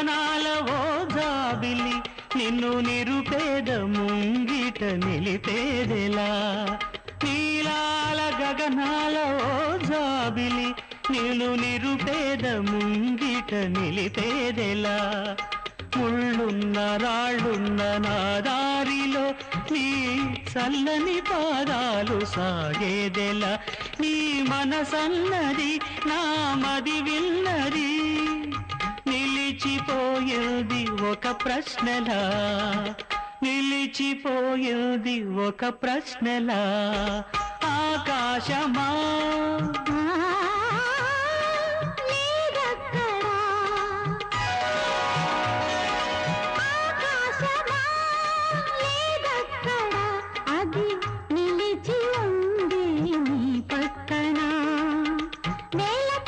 ప్రాణాల ఓజాబిలి నిన్ను నిరుపేద ముంగిట నిలిపేదెలా? నీలాల గగనాల ఓజాబిలి నిన్ను నిరుపేద ముంగిట నిలిపేదెలా? ముళ్ళున్న రాళ్ళున్న నా దారిలో నీ చల్లని పాదాలు సాగేదెలా? నీ మనసన్నది నా మదివిల్ నిలిచిపోయేది ఒక ప్రశ్నలా. నిలిచిపోయేది ఒక ప్రశ్నలా. ఆకాశమా